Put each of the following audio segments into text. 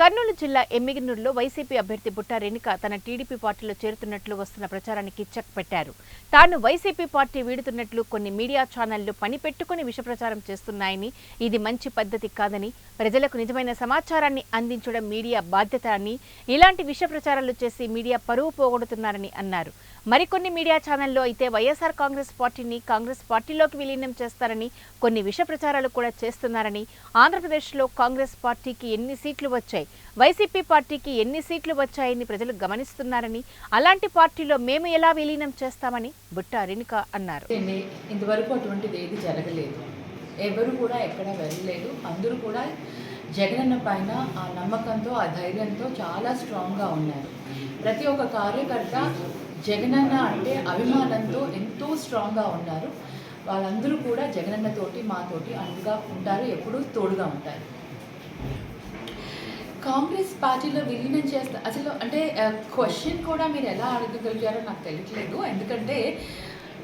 కర్నూలు జిల్లా ఎమ్మిగినూరులో వైసీపీ అభ్యర్థి బుట్ట రేణుక తన టీడీపీ పార్టీలో చేరుతున్నట్లు వస్తున్న ప్రచారానికి చెక్ పెట్టారు. తాను వైసీపీ పార్టీ వీడుతున్నట్లు కొన్ని మీడియా ఛానళ్ళు పనిపెట్టుకుని విషప్రచారం చేస్తున్నాయని ఇది మంచి పద్ధతి కాదని ప్రజలకు నిజమైన సమాచారాన్ని అందించడం మీడియా బాధ్యత అని ఇలాంటి విష ప్రచారాలు చేసి మీడియా పరువు పోగొడుతున్నారని అన్నారు. మరికొన్ని మీడియా ఛానల్లో అయితే వైఎస్ఆర్ కాంగ్రెస్ పార్టీని కాంగ్రెస్ పార్టీలోకి విలీనం చేస్తారని కొన్ని విష ప్రచారాలు కూడా చేస్తున్నారని ఆంధ్రప్రదేశ్లో కాంగ్రెస్ పార్టీకి ఎన్ని సీట్లు వచ్చాయి? వైసీపీ పార్టీకి ఎన్ని సీట్లు వచ్చాయని ప్రజలు గమనిస్తున్నారని అలాంటి పార్టీలో మేము ఎలా విలీనం చేస్తామని బుట్టా రేణుక అన్నారు. ఇంతవరకు అటువంటిది ఏది జరగలేదు. ఎవరు కూడా ఎక్కడ వెళ్ళలేదు. అందరూ కూడా జగనన్న పైన ఆ నమ్మకంతో ఆ ధైర్యంతో చాలా స్ట్రాంగ్గా ఉన్నారు. ప్రతి ఒక్క కార్యకర్త జగనన్న అంటే అభిమానంతో ఎంతో స్ట్రాంగ్గా ఉన్నారు. వాళ్ళందరూ కూడా జగనన్నతోటి మాతోటి అండగా ఉంటారు ఎప్పుడూ తోడుగా ఉంటారు. కాంగ్రెస్ పార్టీలో విలీనం చేస్తా అసలు అంటే క్వశ్చన్ కూడా మీరు ఎలా అడగగలిగారో నాకు తెలియట్లేదు. ఎందుకంటే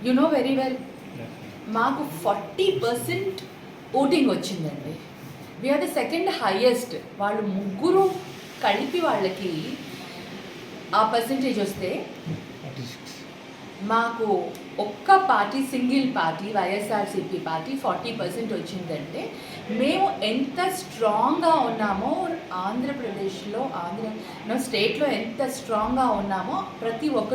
యు నో వెరీ వెల్ మాకు ఫార్టీ పర్సెంట్ ఓటింగ్ వచ్చిందండి. We are the second highest వాళ్ళు ముగ్గురు కలిపి వాళ్ళకి ఆ పర్సంటేజ్ వస్తే మాకు ఒక్క party single party YSRCP party forty percent వచ్చిందంటే మేము ఎంత స్ట్రాంగ్గా ఉన్నామో ఆంధ్రప్రదేశ్లో ఆంధ్ర స్టేట్లో ఎంత స్ట్రాంగ్గా ఉన్నామో ప్రతి ఒక్కరు